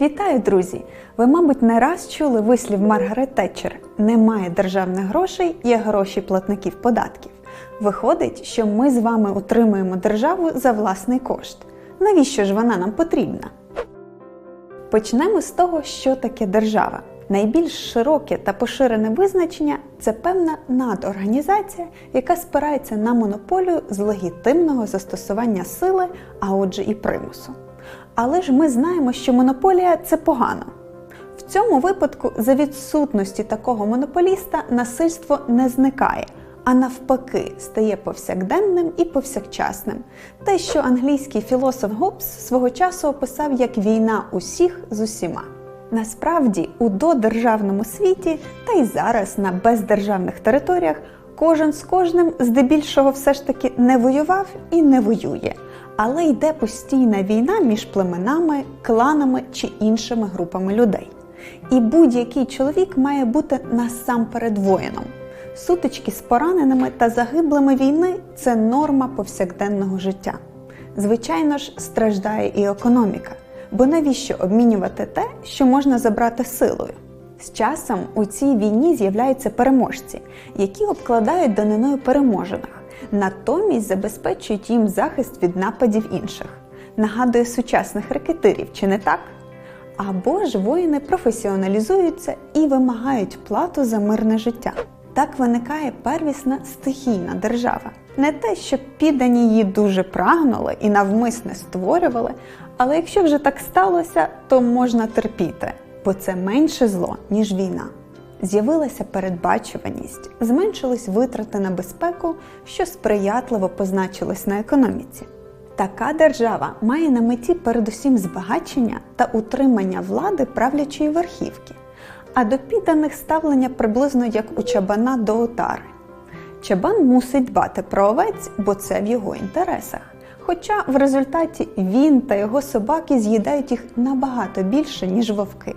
Вітаю, друзі! Ви, мабуть, не раз чули вислів Маргарет Тетчер немає державних грошей, є гроші платників податків. Виходить, що ми з вами утримуємо державу за власний кошт. Навіщо ж вона нам потрібна? Почнемо з того, що таке держава. Найбільш широке та поширене визначення це певна надорганізація, яка спирається на монополію з легітимного застосування сили, а отже і примусу. Але ж ми знаємо, що монополія це погано. В цьому випадку, за відсутності такого монополіста, насильство не зникає, а навпаки, стає повсякденним і повсякчасним. Те, що англійський філософ Гоббс свого часу описав як війна усіх з усіма. Насправді, у додержавному світі, та й зараз на бездержавних територіях, кожен з кожним здебільшого все ж таки не воював і не воює. Але йде постійна війна між племенами, кланами чи іншими групами людей. І будь-який чоловік має бути насамперед воїном. Сутички з пораненими та загиблими війни це норма повсякденного життя. Звичайно ж, страждає і економіка. Бо навіщо обмінювати те, що можна забрати силою? З часом у цій війні з'являються переможці, які обкладають даниною переможених, натомість забезпечують їм захист від нападів інших. Нагадує сучасних рекетирів, чи не так? Або ж воїни професіоналізуються і вимагають плату за мирне життя. Так виникає первісна стихійна держава. Не те, що піддані її дуже прагнули і навмисне створювали, але якщо вже так сталося, то можна терпіти, бо це менше зло, ніж війна. З'явилася передбачуваність, зменшились витрати на безпеку, що сприятливо позначилось на економіці. Така держава має на меті передусім збагачення та утримання влади правлячої верхівки, а до підданих ставлення приблизно як у чабана до отари. Чабан мусить дбати про овець, бо це в його інтересах. Хоча в результаті він та його собаки з'їдають їх набагато більше, ніж вовки.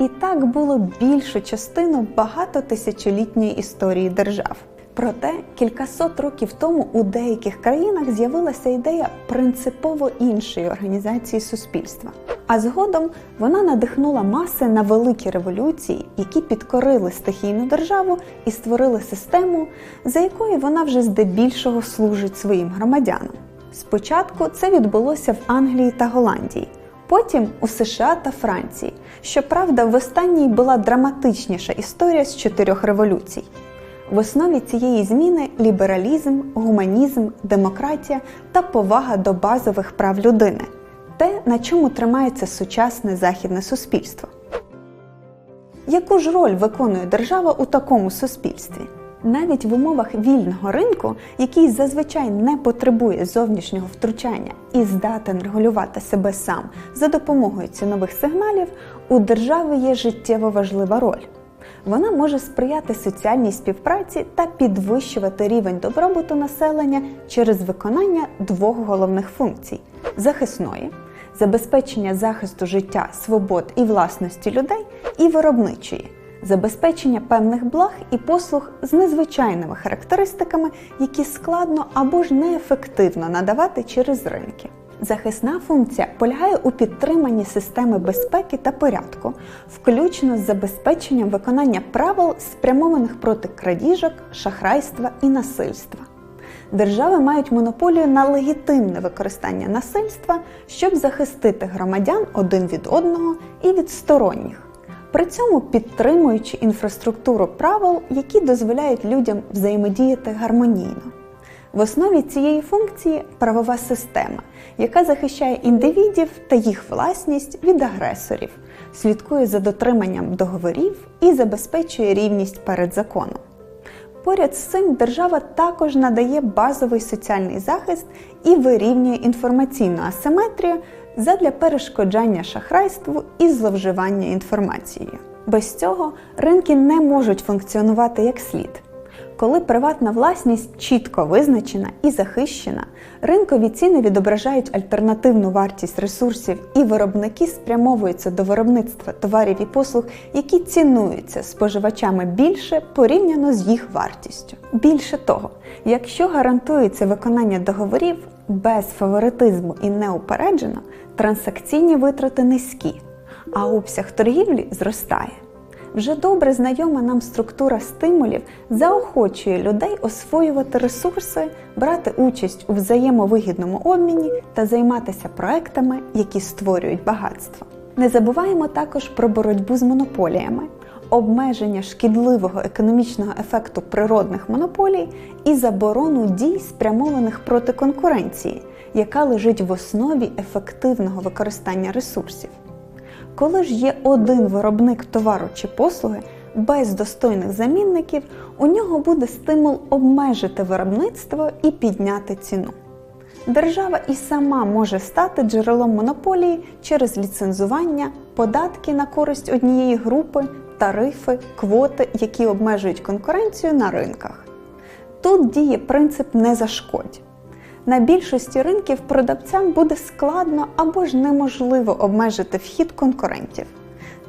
І так було більшу частину багатотисячолітньої історії держав. Проте кількасот років тому у деяких країнах з'явилася ідея принципово іншої організації суспільства. А згодом вона надихнула маси на великі революції, які підкорили стихійну державу і створили систему, за якою вона вже здебільшого служить своїм громадянам. Спочатку це відбулося в Англії та Голландії, потім у США та Франції. Щоправда, в останній була драматичніша історія з чотирьох революцій. В основі цієї зміни лібералізм, гуманізм, демократія та повага до базових прав людини те, на чому тримається сучасне західне суспільство. Яку ж роль виконує держава у такому суспільстві? Навіть в умовах вільного ринку, який зазвичай не потребує зовнішнього втручання і здатен регулювати себе сам за допомогою цінових сигналів, у держави є життєво важлива роль. Вона може сприяти соціальній співпраці та підвищувати рівень добробуту населення через виконання двох головних функцій захисної забезпечення захисту життя, свобод і власності людей, і виробничої забезпечення певних благ і послуг з незвичайними характеристиками, які складно або ж неефективно надавати через ринки. Захисна функція полягає у підтриманні системи безпеки та порядку, включно з забезпеченням виконання правил, спрямованих проти крадіжок, шахрайства і насильства. Держави мають монополію на легітимне використання насильства, щоб захистити громадян один від одного і від сторонніх, при цьому підтримуючи інфраструктуру правил, які дозволяють людям взаємодіяти гармонійно. В основі цієї функції правова система, яка захищає індивідів та їх власність від агресорів, слідкує за дотриманням договорів і забезпечує рівність перед законом. Поряд з цим держава також надає базовий соціальний захист і вирівнює інформаційну асиметрію задля перешкоджання шахрайству і зловживання інформацією. Без цього ринки не можуть функціонувати як слід. Коли приватна власність чітко визначена і захищена, ринкові ціни відображають альтернативну вартість ресурсів, і виробники спрямовуються до виробництва товарів і послуг, які цінуються споживачами більше порівняно з їх вартістю. Більше того, якщо гарантується виконання договорів без фаворитизму і неупереджено, транзакційні витрати низькі. а обсяг торгівлі зростає. Вже добре знайома нам структура стимулів заохочує людей освоювати ресурси, брати участь у взаємовигідному обміні та займатися проектами, які створюють багатство. Не забуваємо також про боротьбу з монополіями, обмеження шкідливого економічного ефекту природних монополій і заборону дій, спрямованих проти конкуренції, яка лежить в основі ефективного використання ресурсів. Коли ж є один виробник товару чи послуги без достойних замінників, у нього буде стимул обмежити виробництво і підняти ціну. Держава і сама може стати джерелом монополії через ліцензування, податки на користь однієї групи, тарифи, квоти, які обмежують конкуренцію на ринках. Тут діє принцип не зашкодь. На більшості ринків продавцям буде складно або ж неможливо обмежити вхід конкурентів.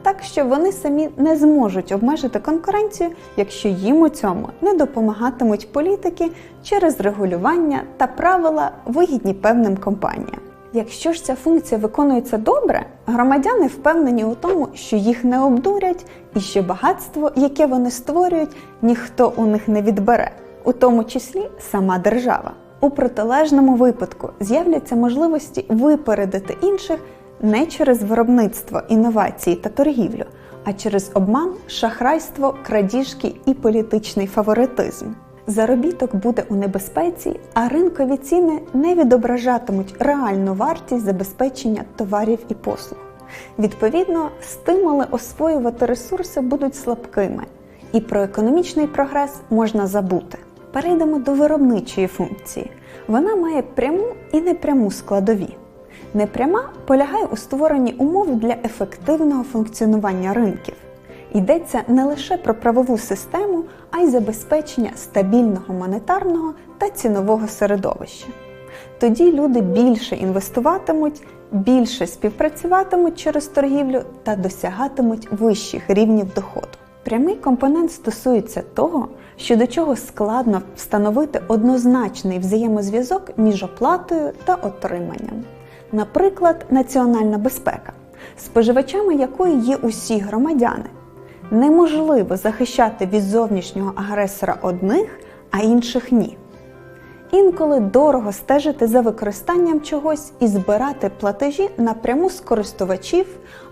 Так що вони самі не зможуть обмежити конкуренцію, якщо їм у цьому не допомагатимуть політики через регулювання та правила, вигідні певним компаніям. Якщо ж ця функція виконується добре, громадяни впевнені у тому, що їх не обдурять і що багатство, яке вони створюють, ніхто у них не відбере, у тому числі сама держава. У протилежному випадку з'являться можливості випередити інших не через виробництво, інновації та торгівлю, а через обман, шахрайство, крадіжки і політичний фаворитизм. Заробіток буде у небезпеці, а ринкові ціни не відображатимуть реальну вартість забезпечення товарів і послуг. Відповідно, стимули освоювати ресурси будуть слабкими, і про економічний прогрес можна забути. Перейдемо до виробничої функції. Вона має пряму і непряму складові. Непряма полягає у створенні умов для ефективного функціонування ринків. Йдеться не лише про правову систему, а й забезпечення стабільного монетарного та цінового середовища. Тоді люди більше інвестуватимуть, більше співпрацюватимуть через торгівлю та досягатимуть вищих рівнів доходу. Прямий компонент стосується того, що до чого складно встановити однозначний взаємозв'язок між оплатою та отриманням. Наприклад, національна безпека, споживачами якої є усі громадяни. Неможливо захищати від зовнішнього агресора одних, а інших ні. Інколи дорого стежити за використанням чогось і збирати платежі напряму з користувачів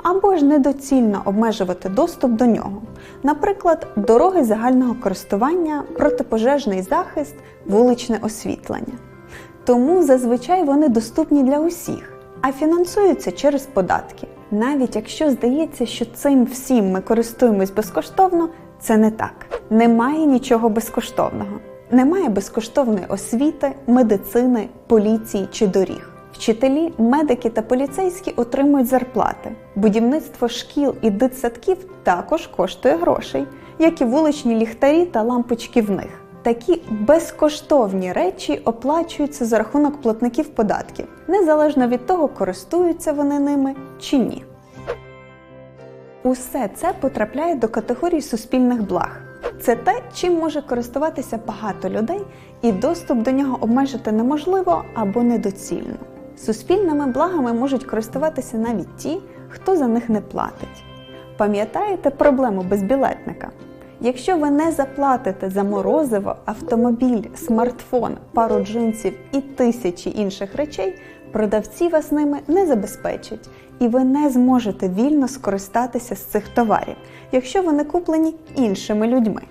або ж недоцільно обмежувати доступ до нього, наприклад, дороги загального користування, протипожежний захист, вуличне освітлення. Тому зазвичай вони доступні для усіх, а фінансуються через податки. Навіть якщо здається, що цим всім ми користуємось безкоштовно, це не так. Немає нічого безкоштовного. Немає безкоштовної освіти, медицини, поліції чи доріг. Вчителі, медики та поліцейські отримують зарплати. Будівництво шкіл і дитсадків також коштує грошей, як і вуличні ліхтарі та лампочки в них. Такі безкоштовні речі оплачуються за рахунок платників податків, незалежно від того, користуються вони ними чи ні. Усе це потрапляє до категорії суспільних благ. Це те, чим може користуватися багато людей, і доступ до нього обмежити неможливо або недоцільно. Суспільними благами можуть користуватися навіть ті, хто за них не платить. Пам'ятаєте проблему безбілетника? Якщо ви не заплатите за морозиво, автомобіль, смартфон, пару джинсів і тисячі інших речей, продавці вас ними не забезпечать, і ви не зможете вільно скористатися з цих товарів, якщо вони куплені іншими людьми.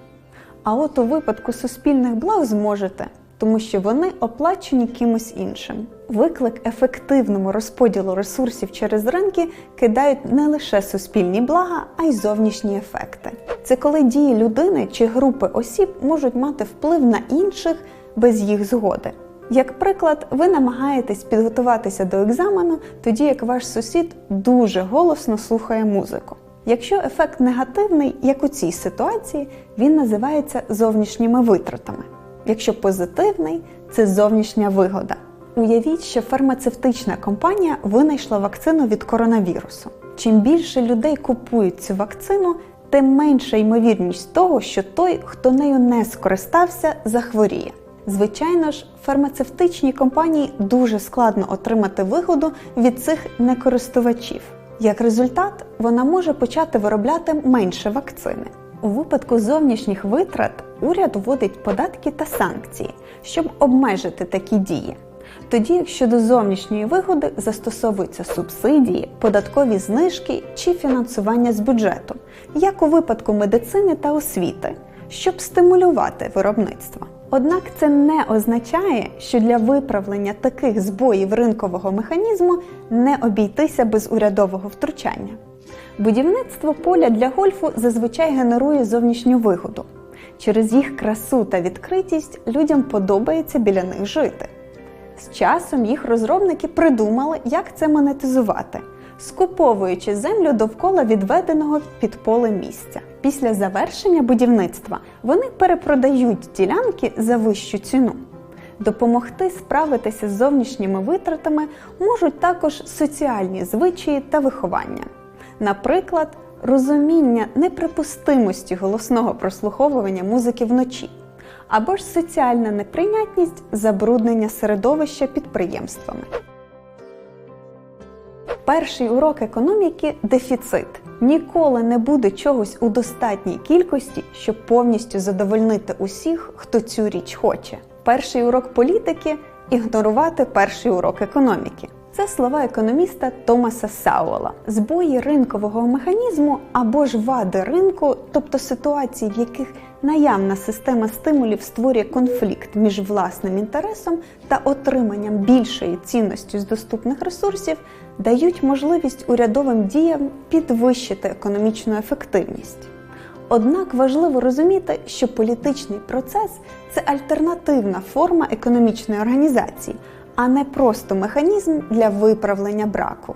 А от у випадку суспільних благ зможете, тому що вони оплачені кимось іншим. Виклик ефективному розподілу ресурсів через ринки кидають не лише суспільні блага, а й зовнішні ефекти. Це коли дії людини чи групи осіб можуть мати вплив на інших без їх згоди. Як приклад, ви намагаєтесь підготуватися до екзамену, тоді як ваш сусід дуже голосно слухає музику. Якщо ефект негативний, як у цій ситуації, він називається зовнішніми витратами. Якщо позитивний, це зовнішня вигода. Уявіть, що фармацевтична компанія винайшла вакцину від коронавірусу. Чим більше людей купують цю вакцину, тим менша ймовірність того, що той, хто нею не скористався, захворіє. Звичайно ж, фармацевтичній компанії дуже складно отримати вигоду від цих некористувачів. Як результат, вона може почати виробляти менше вакцини. У випадку зовнішніх витрат уряд вводить податки та санкції, щоб обмежити такі дії. Тоді, як щодо зовнішньої вигоди застосовуються субсидії, податкові знижки чи фінансування з бюджету, як у випадку медицини та освіти, щоб стимулювати виробництво. Однак це не означає, що для виправлення таких збоїв ринкового механізму не обійтися без урядового втручання. Будівництво поля для гольфу зазвичай генерує зовнішню вигоду. Через їх красу та відкритість людям подобається біля них жити. З часом їх розробники придумали, як це монетизувати, скуповуючи землю довкола відведеного під поле місця. Після завершення будівництва вони перепродають ділянки за вищу ціну. Допомогти справитися з зовнішніми витратами можуть також соціальні звичаї та виховання. Наприклад, розуміння неприпустимості голосного прослуховування музики вночі, або ж соціальна неприйнятність забруднення середовища підприємствами. Перший урок економіки дефіцит. Ніколи не буде чогось у достатній кількості, щоб повністю задовольнити усіх, хто цю річ хоче. Перший урок політики ігнорувати перший урок економіки. Це слова економіста Томаса Сауела. Збої ринкового механізму або ж вади ринку, тобто ситуації, в яких наявна система стимулів створює конфлікт між власним інтересом та отриманням більшої цінності з доступних ресурсів, дають можливість урядовим діям підвищити економічну ефективність. Однак важливо розуміти, що політичний процес це альтернативна форма економічної організації, а не просто механізм для виправлення браку.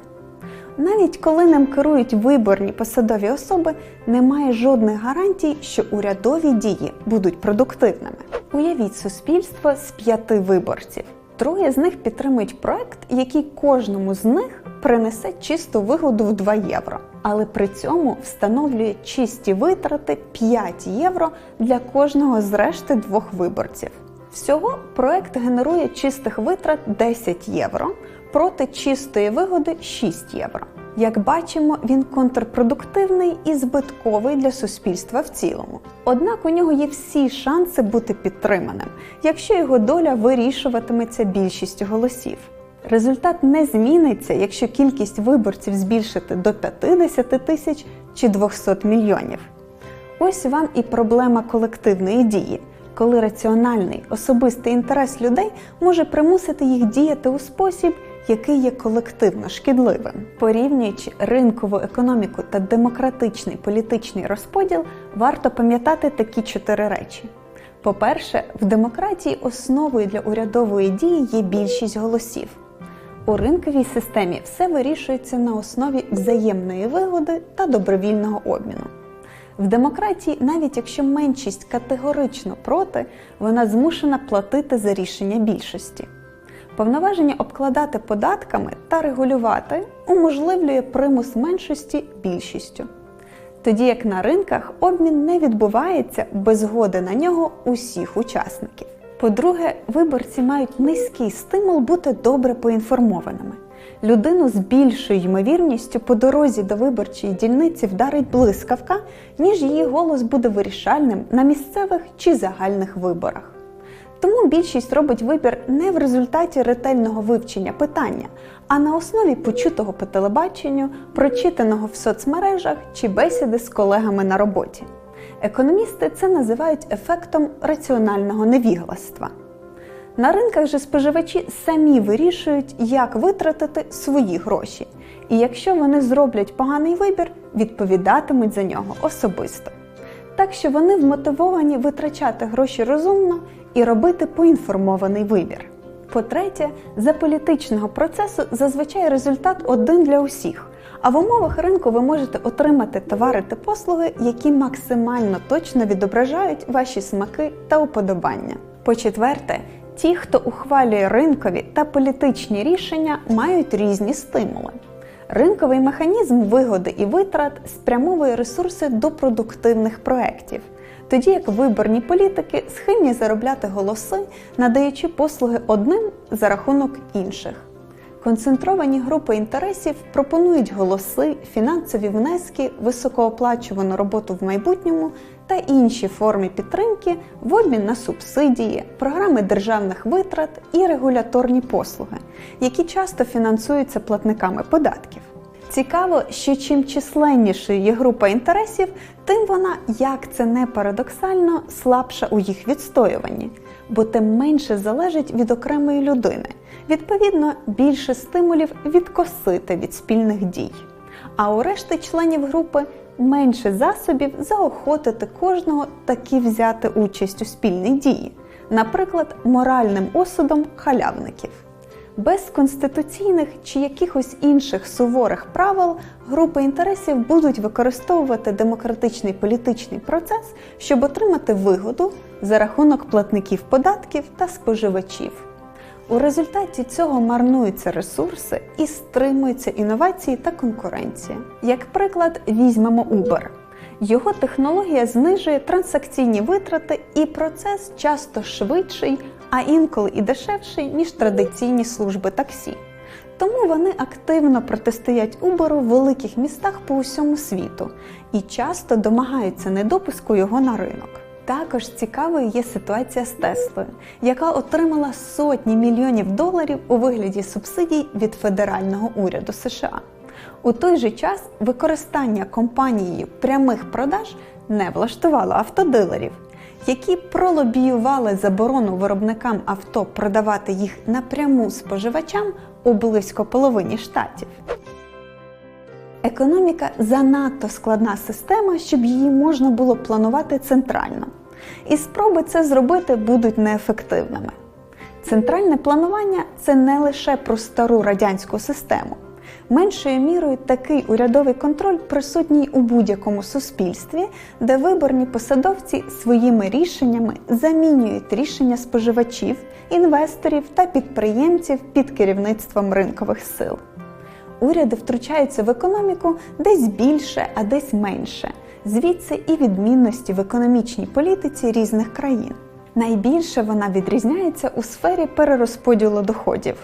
Навіть коли ним керують виборні посадові особи, немає жодних гарантій, що урядові дії будуть продуктивними. Уявіть суспільство з п'яти виборців. Троє з них підтримують проект, який кожному з них принесе чисту вигоду в 2 євро, але при цьому встановлює чисті витрати 5 євро для кожного з решти двох виборців. Всього проект генерує чистих витрат 10 євро проти чистої вигоди 6 євро. Як бачимо, він контрпродуктивний і збитковий для суспільства в цілому. Однак у нього є всі шанси бути підтриманим, якщо його доля вирішуватиметься більшістю голосів. Результат не зміниться, якщо кількість виборців збільшити до 50 тисяч чи 200 мільйонів. Ось вам і проблема колективної дії, коли раціональний особистий інтерес людей може примусити їх діяти у спосіб, який є колективно шкідливим. Порівнюючи ринкову економіку та демократичний політичний розподіл, варто пам'ятати такі чотири речі. По-перше, в демократії основою для урядової дії є більшість голосів. У ринковій системі все вирішується на основі взаємної вигоди та добровільного обміну. В демократії, навіть якщо меншість категорично проти, вона змушена платити за рішення більшості. Повноваження обкладати податками та регулювати уможливлює примус меншості більшістю. Тоді як на ринках обмін не відбувається без згоди на нього усіх учасників. По-друге, виборці мають низький стимул бути добре поінформованими. Людину з більшою ймовірністю по дорозі до виборчої дільниці вдарить блискавка, ніж її голос буде вирішальним на місцевих чи загальних виборах. Тому більшість робить вибір не в результаті ретельного вивчення питання, а на основі почутого по телебаченню, прочитаного в соцмережах чи бесіди з колегами на роботі. Економісти це називають ефектом раціонального невігластва. На ринках же споживачі самі вирішують, як витратити свої гроші, і якщо вони зроблять поганий вибір, відповідатимуть за нього особисто. Так що вони вмотивовані витрачати гроші розумно і робити поінформований вибір. По-третє, за політичного процесу зазвичай результат один для усіх. А в умовах ринку ви можете отримати товари та послуги, які максимально точно відображають ваші смаки та уподобання. По-четверте, ті, хто ухвалює ринкові та політичні рішення, мають різні стимули. Ринковий механізм вигоди і витрат спрямовує ресурси до продуктивних проєктів, тоді як виборні політики схильні заробляти голоси, надаючи послуги одним за рахунок інших. Концентровані групи інтересів пропонують голоси, фінансові внески, високооплачувану роботу в майбутньому та інші форми підтримки в обмін на субсидії, програми державних витрат і регуляторні послуги, які часто фінансуються платниками податків. Цікаво, що чим численнішою є група інтересів, тим вона, як це не парадоксально, слабша у їх відстоюванні, бо тим менше залежить від окремої людини. Відповідно, більше стимулів відкосити від спільних дій. А у решти членів групи менше засобів заохотити кожного таки взяти участь у спільній дії, наприклад, моральним осудом халявників. Без конституційних чи якихось інших суворих правил групи інтересів будуть використовувати демократичний політичний процес, щоб отримати вигоду за рахунок платників податків та споживачів. У результаті цього марнуються ресурси і стримуються інновації та конкуренція. Як приклад, візьмемо Uber. Його технологія знижує транзакційні витрати, і процес часто швидший, а інколи і дешевший, ніж традиційні служби таксі. Тому вони активно протистоять Uber в великих містах по усьому світу і часто домагаються недопуску його на ринок. Також цікавою є ситуація з Теслою, яка отримала сотні мільйонів доларів у вигляді субсидій від федерального уряду США. У той же час використання компанією прямих продаж не влаштувало автодилерів, які пролобіювали заборону виробникам авто продавати їх напряму споживачам у близько половині штатів. Економіка занадто складна система, щоб її можна було планувати центрально. І спроби це зробити будуть неефективними. Центральне планування це не лише про стару радянську систему. Меншою мірою такий урядовий контроль присутній у будь-якому суспільстві, де виборні посадовці своїми рішеннями замінюють рішення споживачів, інвесторів та підприємців під керівництвом ринкових сил. Уряди втручаються в економіку десь більше, а десь менше. Звідси і відмінності в економічній політиці різних країн. Найбільше вона відрізняється у сфері перерозподілу доходів.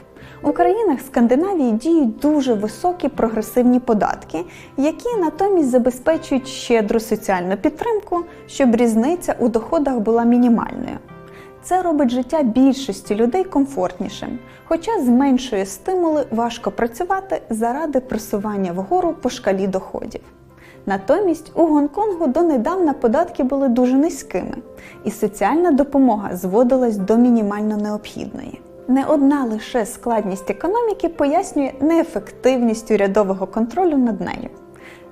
У країнах Скандинавії діють дуже високі прогресивні податки, які натомість забезпечують щедру соціальну підтримку, щоб різниця у доходах була мінімальною. Це робить життя більшості людей комфортнішим, хоча зменшує стимули важко працювати заради просування вгору по шкалі доходів. Натомість у Гонконгу донедавна податки були дуже низькими, і соціальна допомога зводилась до мінімально необхідної. Не одна лише складність економіки пояснює неефективність урядового контролю над нею.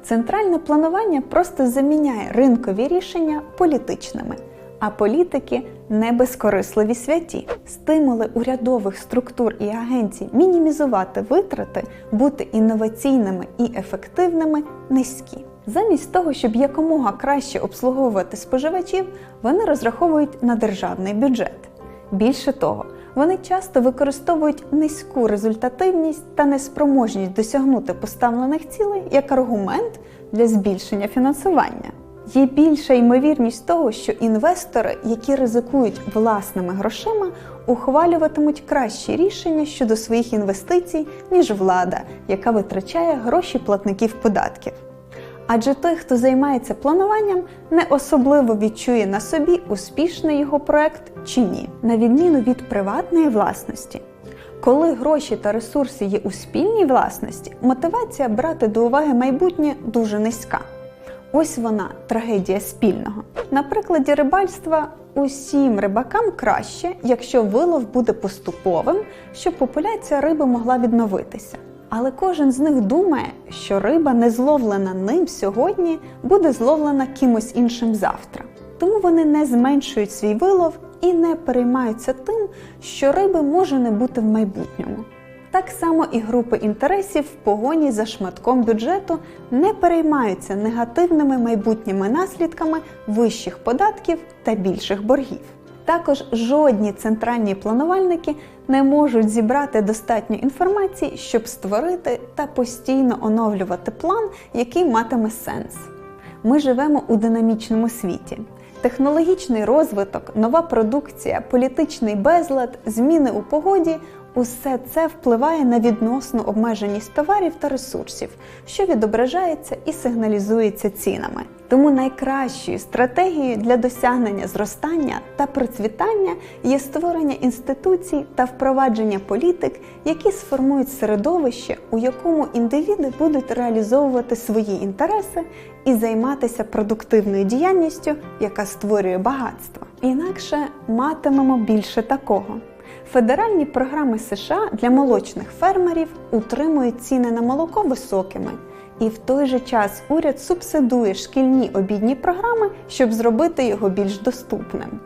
Центральне планування просто заміняє ринкові рішення політичними, а політики не безкорисливі святі. Стимули урядових структур і агенцій мінімізувати витрати, бути інноваційними і ефективними низькі. Замість того, щоб якомога краще обслуговувати споживачів, вони розраховують на державний бюджет. Більше того, вони часто використовують низьку результативність та неспроможність досягнути поставлених цілей як аргумент для збільшення фінансування. Є більша ймовірність того, що інвестори, які ризикують власними грошима, ухвалюватимуть кращі рішення щодо своїх інвестицій, ніж влада, яка витрачає гроші платників податків. Адже той, хто займається плануванням, не особливо відчує на собі успішний його проект чи ні, на відміну від приватної власності. Коли гроші та ресурси є у спільній власності, мотивація брати до уваги майбутнє дуже низька. Ось вона трагедія спільного. На прикладі рибальства усім рибакам краще, якщо вилов буде поступовим, щоб популяція риби могла відновитися. Але кожен з них думає, що риба, не зловлена ним сьогодні, буде зловлена кимось іншим завтра. Тому вони не зменшують свій вилов і не переймаються тим, що риби може не бути в майбутньому. Так само і групи інтересів в погоні за шматком бюджету не переймаються негативними майбутніми наслідками вищих податків та більших боргів. Також жодні центральні планувальники не можуть зібрати достатньо інформації, щоб створити та постійно оновлювати план, який матиме сенс. Ми живемо у динамічному світі. Технологічний розвиток, нова продукція, політичний безлад, зміни у погоді Усе це впливає на відносну обмеженість товарів та ресурсів, що відображається і сигналізується цінами. Тому найкращою стратегією для досягнення зростання та процвітання є створення інституцій та впровадження політик, які сформують середовище, у якому індивіди будуть реалізовувати свої інтереси і займатися продуктивною діяльністю, яка створює багатство. Інакше матимемо більше такого. Федеральні програми США для молочних фермерів утримують ціни на молоко високими, і в той же час уряд субсидує шкільні обідні програми, щоб зробити його більш доступним.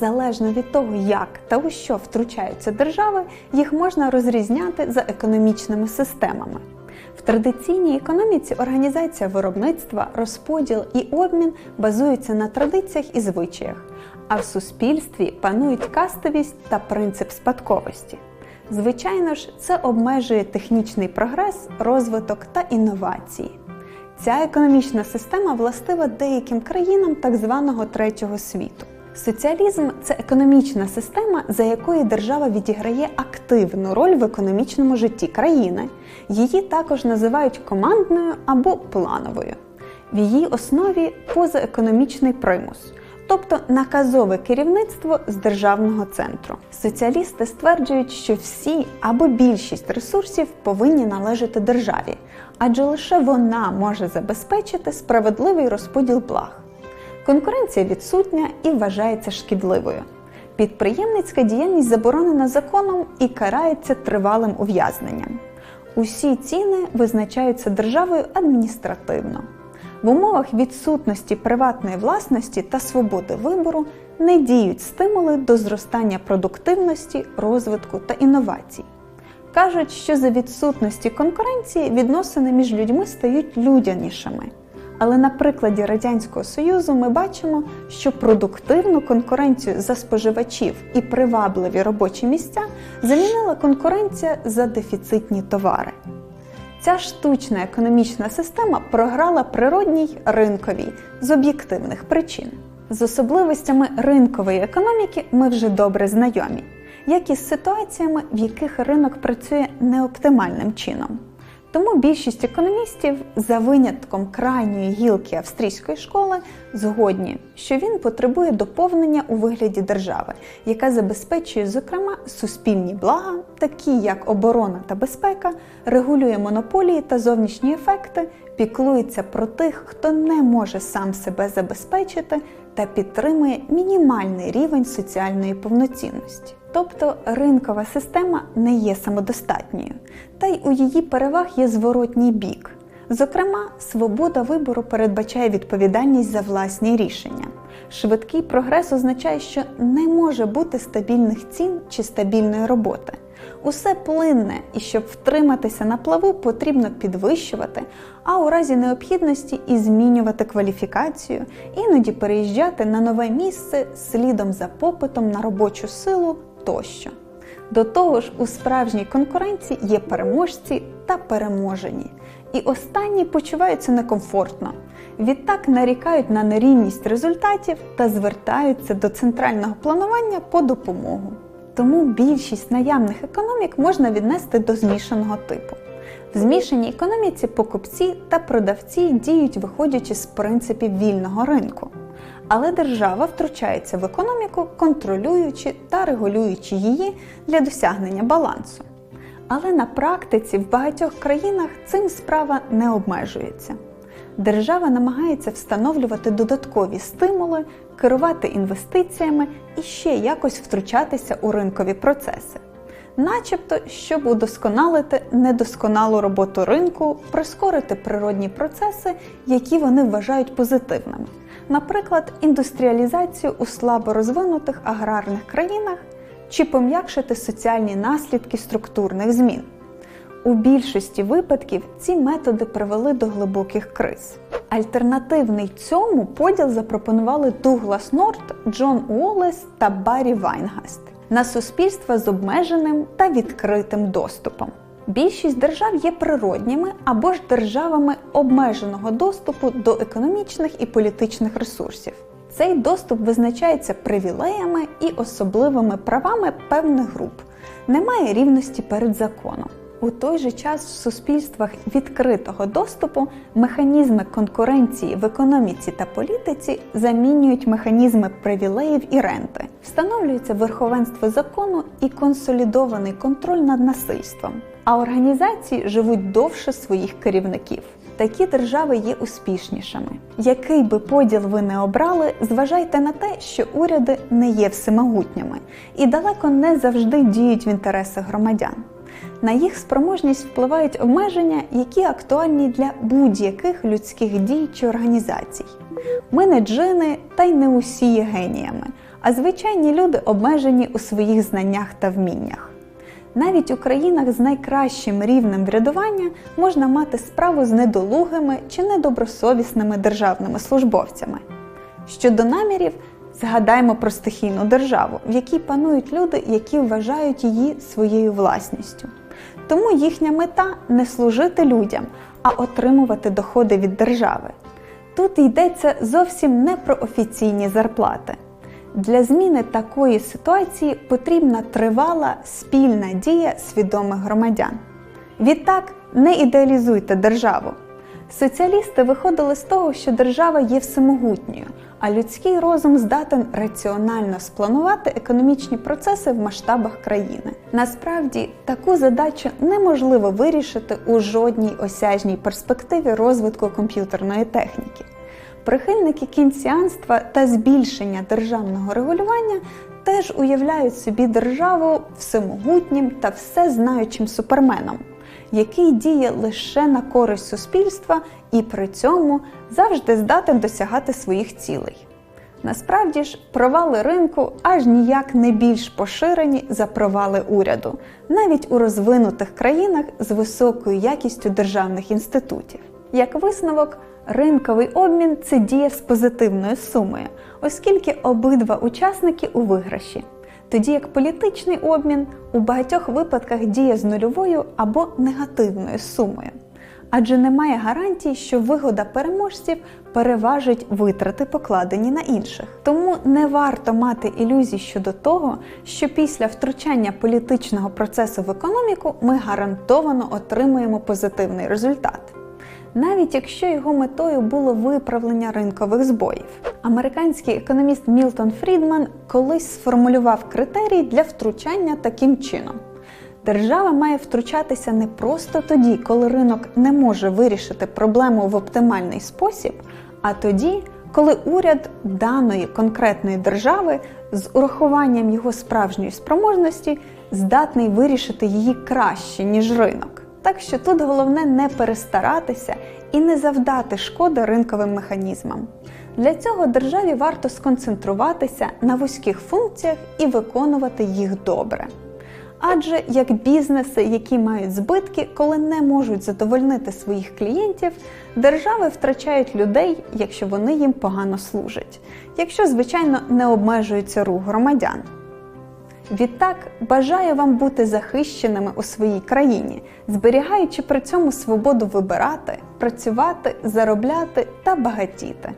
Залежно від того, як та у що втручаються держави, їх можна розрізняти за економічними системами. В традиційній економіці організація виробництва, розподіл і обмін базуються на традиціях і звичаях, а в суспільстві панують кастовість та принцип спадковості. Звичайно ж, це обмежує технічний прогрес, розвиток та інновації. Ця економічна система властива деяким країнам так званого третього світу. Соціалізм це економічна система, за якою держава відіграє активну роль в економічному житті країни. Її також називають командною або плановою. В її основі позаекономічний примус, тобто наказове керівництво з державного центру. Соціалісти стверджують, що всі або більшість ресурсів повинні належати державі, адже лише вона може забезпечити справедливий розподіл благ. Конкуренція відсутня і вважається шкідливою. Підприємницька діяльність заборонена законом і карається тривалим ув'язненням. Усі ціни визначаються державою адміністративно. В умовах відсутності приватної власності та свободи вибору не діють стимули до зростання продуктивності, розвитку та інновацій. Кажуть, що за відсутності конкуренції відносини між людьми стають людянішими. Але на прикладі Радянського Союзу ми бачимо, що продуктивну конкуренцію за споживачів і привабливі робочі місця замінила конкуренція за дефіцитні товари. Ця штучна економічна система програла природній ринковій з об'єктивних причин. З особливостями ринкової економіки ми вже добре знайомі, як і з ситуаціями, в яких ринок працює неоптимальним чином. Тому більшість економістів, за винятком крайньої гілки австрійської школи, згодні, що він потребує доповнення у вигляді держави, яка забезпечує, зокрема, суспільні блага, такі як оборона та безпека, регулює монополії та зовнішні ефекти, піклується про тих, хто не може сам себе забезпечити, та підтримує мінімальний рівень соціальної повноцінності. Тобто ринкова система не є самодостатньою, та й у її переваг є зворотній бік. Зокрема, свобода вибору передбачає відповідальність за власні рішення. Швидкий прогрес означає, що не може бути стабільних цін чи стабільної роботи. Усе плинне, і щоб втриматися на плаву, потрібно підвищувати, а у разі необхідності і змінювати кваліфікацію, іноді переїжджати на нове місце слідом за попитом на робочу силу тощо. До того ж, у справжній конкуренції є переможці та переможені, і останні почуваються некомфортно. Відтак нарікають на нерівність результатів та звертаються до центрального планування по допомогу. Тому більшість наявних економік можна віднести до змішаного типу. В змішаній економіці покупці та продавці діють, виходячи з принципів вільного ринку. Але держава втручається в економіку, контролюючи та регулюючи її для досягнення балансу. Але на практиці в багатьох країнах цим справа не обмежується. Держава намагається встановлювати додаткові стимули, керувати інвестиціями і ще якось втручатися у ринкові процеси, начебто, щоб удосконалити недосконалу роботу ринку, прискорити природні процеси, які вони вважають позитивними, наприклад, індустріалізацію у слабо розвинутих аграрних країнах чи пом'якшити соціальні наслідки структурних змін. У більшості випадків ці методи привели до глибоких криз. Альтернативний цьому поділ запропонували Дуглас Норт, Джон Уоллес та Баррі Вайнгаст на суспільства з обмеженим та відкритим доступом. Більшість держав є природніми або ж державами обмеженого доступу до економічних і політичних ресурсів. Цей доступ визначається привілеями і особливими правами певних груп. Немає рівності перед законом. У той же час в суспільствах відкритого доступу механізми конкуренції в економіці та політиці замінюють механізми привілеїв і ренти. Встановлюється верховенство закону і консолідований контроль над насильством. А організації живуть довше своїх керівників. Такі держави є успішнішими. Який би поділ ви не обрали, зважайте на те, що уряди не є всемогутніми і далеко не завжди діють в інтересах громадян. На їх спроможність впливають обмеження, які актуальні для будь-яких людських дій чи організацій. Ми не джини, та й не усі є геніями, а звичайні люди обмежені у своїх знаннях та вміннях. Навіть у країнах з найкращим рівнем врядування можна мати справу з недолугими чи недобросовісними державними службовцями. Щодо намірів, згадаймо про стихійну державу, в якій панують люди, які вважають її своєю власністю. Тому їхня мета не служити людям, а отримувати доходи від держави. Тут йдеться зовсім не про офіційні зарплати. Для зміни такої ситуації потрібна тривала спільна дія свідомих громадян. Відтак, не ідеалізуйте державу. Соціалісти виходили з того, що держава є всемогутньою, а людський розум здатен раціонально спланувати економічні процеси в масштабах країни. Насправді, таку задачу неможливо вирішити у жодній осяжній перспективі розвитку комп'ютерної техніки. Прихильники кінціанства та збільшення державного регулювання теж уявляють собі державу всемогутнім та всезнаючим суперменом, який діє лише на користь суспільства і при цьому завжди здатен досягати своїх цілей. Насправді ж, провали ринку аж ніяк не більш поширені за провали уряду, навіть у розвинутих країнах з високою якістю державних інститутів. Як висновок, ринковий обмін це дія з позитивною сумою, оскільки обидва учасники у виграші. Тоді як політичний обмін у багатьох випадках діє з нульовою або негативною сумою. Адже немає гарантій, що вигода переможців переважить витрати, покладені на інших. Тому не варто мати ілюзій щодо того, що після втручання політичного процесу в економіку ми гарантовано отримуємо позитивний результат навіть якщо його метою було виправлення ринкових збоїв. Американський економіст Мілтон Фрідман колись сформулював критерії для втручання таким чином. Держава має втручатися не просто тоді, коли ринок не може вирішити проблему в оптимальний спосіб, а тоді, коли уряд даної конкретної держави з урахуванням його справжньої спроможності здатний вирішити її краще, ніж ринок. Так що тут головне не перестаратися і не завдати шкоди ринковим механізмам. Для цього державі варто сконцентруватися на вузьких функціях і виконувати їх добре. Адже як бізнеси, які мають збитки, коли не можуть задовольнити своїх клієнтів, держави втрачають людей, якщо вони їм погано служать, якщо, звичайно, не обмежується рух громадян. Відтак бажаю вам бути захищеними у своїй країні, зберігаючи при цьому свободу вибирати, працювати, заробляти та багатіти.